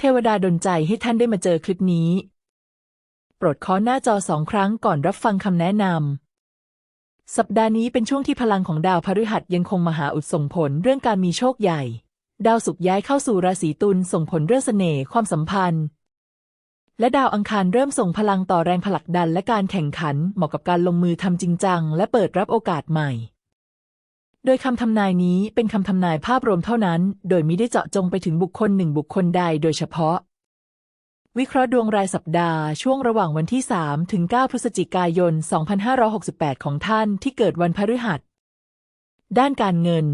เทวดาดลใจให้ท่านได้มาเจอคลิปนี้ โปรดเคอหน้าจอสองครั้งก่อนรับฟังคำแนะนำ สัปดาห์นี้เป็นช่วงที่พลังของดาวพฤหัสยังคงมหาอุดส่งผลเรื่องการมีโชคใหญ่ ดาวศุกร์ย้ายเข้าสู่ราศีตุลส่งผลเรื่องเสน่ห์ความสัมพันธ์ และดาวอังคารเริ่มส่งพลังต่อแรงผลักดันและการแข่งขันเหมาะกับการลงมือทำจริงจัง และเปิดรับโอกาสใหม่ โดยคำทำนายนี้เป็นคำทำนายภาพรวมเท่านั้น โดยมิได้เจาะจงไปถึงบุคคลหนึ่งบุคคลใดโดยเฉพาะ วิเคราะห์ดวงรายสัปดาห์ช่วงระหว่างวันที่ 3 ถึง 9 พฤศจิกายน 2568 ของท่านที่เกิดวันพฤหัส ด้านการเงิน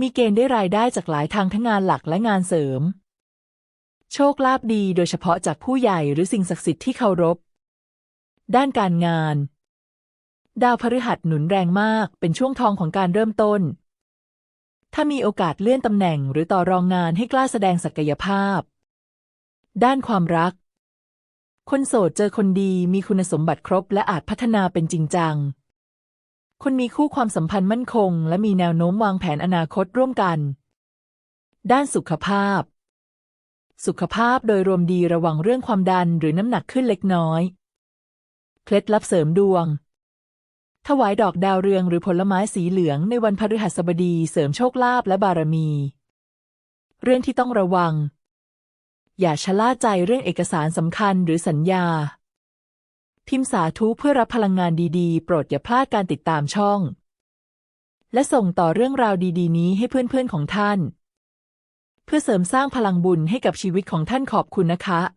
มีเกณฑ์ได้รายได้จากหลายทางทั้งงานหลักและงานเสริม โชคลาภดีโดยเฉพาะจากผู้ใหญ่หรือสิ่งศักดิ์สิทธิ์ที่เคารพ ด้านการงาน ดาวพฤหัสหนุนแรงมาก เป็นช่วงทองของการเริ่มต้น ถ้ามีโอกาสเลื่อนตำแหน่งหรือต่อรองงานให้กล้าแสดงศักยภาพ ด้านความรัก คนโสดเจอคนดีมีคุณสมบัติครบและอาจพัฒนาเป็นจริงจัง คนมีคู่ความสัมพันธ์มั่นคง และมีแนวโน้มวางแผนอนาคตร่วมกัน ด้านสุขภาพ สุขภาพโดยรวมดีระวังเรื่องความดันหรือน้ำหนักขึ้นเล็กน้อย เคล็ดลับเสริมดวง ถวายดอกดาวเรืองหรือผลไม้สีเหลืองในวันพฤหัสบดีเสริมโชคลาภและบารมี เรื่องที่ต้องระวัง อย่าชะล่าใจเรื่องเอกสารสำคัญหรือสัญญา พิมพ์สาธุเพื่อรับพลังงานดีๆ โปรดอย่าพลาดการติดตามช่อง และส่งต่อเรื่องราวดี ๆ นี้ให้เพื่อนๆของท่าน เพื่อเสริมสร้างพลังบุญให้กับชีวิตของท่านขอบคุณนะคะ